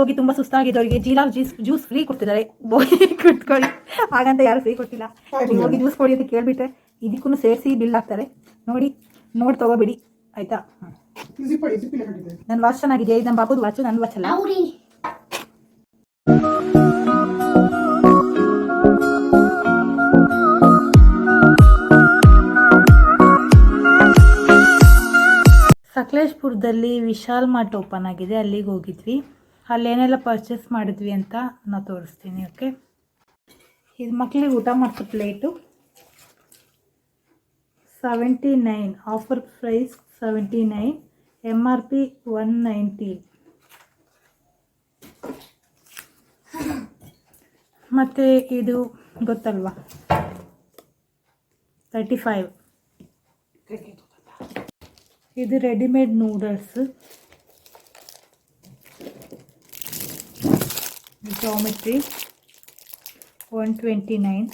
ಹೋಗಿ ತುಂಬಾ ಸುಸ್ತಾಗಿದ್ದವರಿಗೆ ಜೀರಾ ಜ್ಯೂಸ್ ಜ್ಯೂಸ್ ಫ್ರೀ ಕೊಡ್ತಿದ್ದಾರೆ. ಹೋಗಿ ಕುತ್ಕೊಳ್ಳಿ. ಹಾಗಂತ ಯಾರು ಫ್ರೀ ಕೊಟ್ಟಿಲ್ಲ. ನೀವು ಹೋಗಿ ಜ್ಯೂಸ್ ಕೊಡಿ ಅಂತ ಕೇಳಿಬಿಟ್ರೆ ಇದಕ್ಕೂ ಸೇರಿಸಿ ಬಿಲ್ ಹಾಕ್ತಾರೆ. ನೋಡಿ ನೋಡಿ ತಗೋಬಿಡಿ. ಆಯ್ತಾ? ನನ್ನ ವಾಚ್ ಚೆನ್ನಾಗಿದೆ. ಇದು ನಮ್ಮ ಬಾಬುದು ವಾಚು ನನ್ನ ವಾಚ್ ಅಲ್ಲ. ಸಕಲೇಶ್ಪುರದಲ್ಲಿ ವಿಶಾಲ್ ಮಾರ್ಟ್ ಓಪನ್ ಆಗಿದೆ. ಅಲ್ಲಿಗೆ ಹೋಗಿದ್ವಿ. ಅಲ್ಲೇನೆಲ್ಲ ಪರ್ಚೇಸ್ ಮಾಡಿದ್ವಿ ಅಂತ ನಾನು ತೋರಿಸ್ತೀನಿ ಓಕೆ ಇದು ಮಕ್ಕಳಿಗೆ ಊಟ ಮಾಡಿಸೋ plate seventy nine offer price seventy nine M R P one ninety ಮತ್ತು ಇದು ಗೊತ್ತಲ್ವಾ? ತರ್ಟಿ ಫೈವ್ ಇದು readymade noodles geometry one twenty nine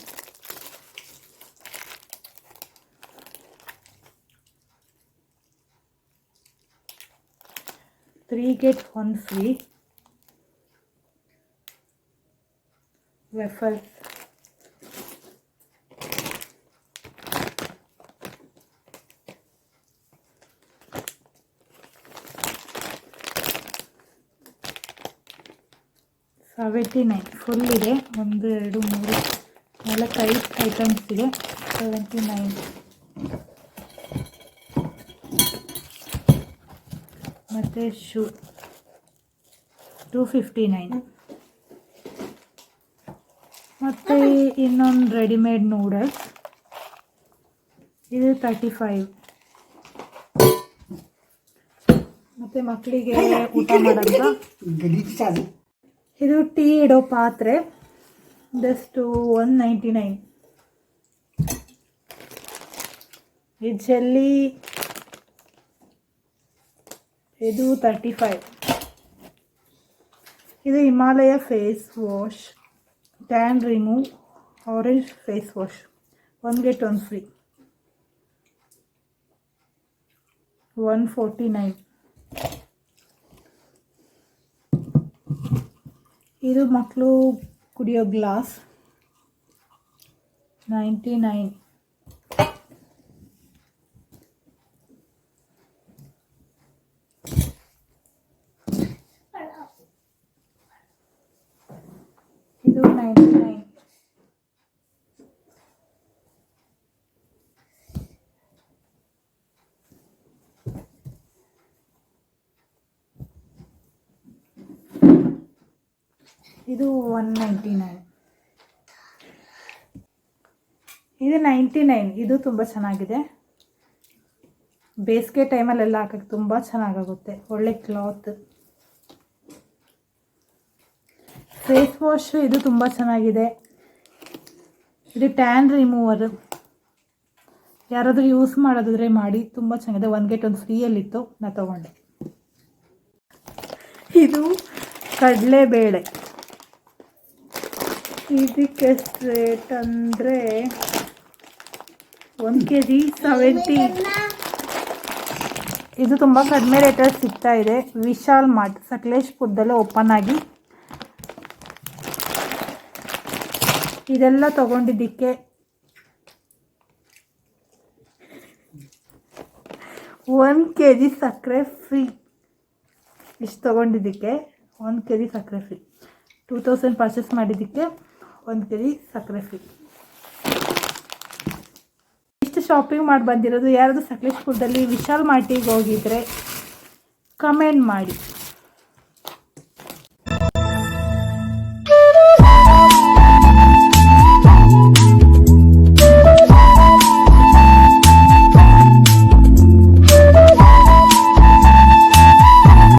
three get one seventy nine full ಇದೆ. ಒಂದು, ಎರಡು, ಮೂರು ನಾಲ್ಕು ಐದು ಐಟಮ್ಸ್ ಇದೆ. ಸೆವೆಂಟಿ ನೈನ್ ಮತ್ತು ಶೂ ಟೂ ಫಿಫ್ಟಿ ನೈನ್ ಮತ್ತು ಇನ್ನೊಂದು ರೆಡಿಮೇಡ್ ನೂಡಲ್ಸ್ ಇದು ತರ್ಟಿ ಫೈವ್ ಮತ್ತು ಮಕ್ಕಳಿಗೆ ಊಟ ಮಾಡೋದು ಇದು ಟೀ ಇಡೋ ಪಾತ್ರೆ. ಜಸ್ಟು ಒನ್ ನೈಂಟಿ ನೈನ್ ಈ ಜಲ್ಲಿ. ಇದು ತರ್ಟಿ ಫೈವ್ ಇದು Himalaya face wash tan remove orange face wash one get one free one forty nine ಇದು ಮಕ್ಕಳು ಕುಡಿಯೋ ಗ್ಲಾಸ್ ನೈಂಟಿ ನೈನ್ ಇದು ನೈಂಟಿ ನೈನ್ ಇದು ಒನ್ ನೈಂಟಿ ನೈನ್ ಇದು ನೈಂಟಿ ನೈನ್ ಇದು ತುಂಬ ಚೆನ್ನಾಗಿದೆ. ಬೇಸಿಗೆ ಟೈಮಲ್ಲೆಲ್ಲ ಹಾಕಕ್ಕೆ ತುಂಬ ಚೆನ್ನಾಗಾಗುತ್ತೆ. ಒಳ್ಳೆ ಕ್ಲಾತ್ ಫೇಸ್ ವಾಶು ಇದು ತುಂಬ ಚೆನ್ನಾಗಿದೆ. ಇದು ಟ್ಯಾನ್ ರಿಮೂವರ್ ಯಾರಾದರೂ ಯೂಸ್ ಮಾಡೋದಾದ್ರೆ ಮಾಡಿ. ತುಂಬ ಚೆನ್ನಾಗಿದೆ. ಒಂದು ಗೇಟ್ ಒಂದು ಫ್ರೀಯಲ್ಲಿತ್ತು ನಾನು ತಗೊಂಡೆ. ಇದು ಕಡಲೆಬೇಳೆ. ಇದಕ್ಕೆ ರೇಟ್ ಅಂದರೆ ಒಂದು ಕೆ ಜಿ ಸೆವೆಂಟಿ ಇದು ತುಂಬ ಕಡಿಮೆ ರೇಟಲ್ಲಿ ಸಿಗ್ತಾ ಇದೆ. ವಿಶಾಲ್ ಮಾರ್ಟ್ ಸಕಲೇಶ್ಪುರದಲ್ಲೇ ಓಪನ್ ಆಗಿ. ಇದೆಲ್ಲ ತಗೊಂಡಿದ್ದಕ್ಕೆ ಒಂದು ಕೆ ಜಿ ಸಕ್ಕರೆ ಫ್ರೀ ಇಷ್ಟು ತೊಗೊಂಡಿದ್ದಕ್ಕೆ ಒಂದು ಕೆ ಜಿ ಸಕ್ಕರೆ ಫ್ರೀ ಟೂ ತೌಸಂಡ್ ಪರ್ಚೇಸ್ ಮಾಡಿದ್ದಕ್ಕೆ ಒಂದು ಕೆ ಜಿ ಸಕ್ಕರೆ ಫ್ರೀ ಇಷ್ಟು ಶಾಪಿಂಗ್ ಮಾಡಿ ಬಂದಿರೋದು ಯಾರಾದರೂ ಸಕಲೇಶ್ಪುರದಲ್ಲಿ ವಿಶಾಲ್ ಮಾರ್ಟಿಗೆ ಹೋಗಿದ್ರೆ ಕಮೆಂಟ್ ಮಾಡಿ.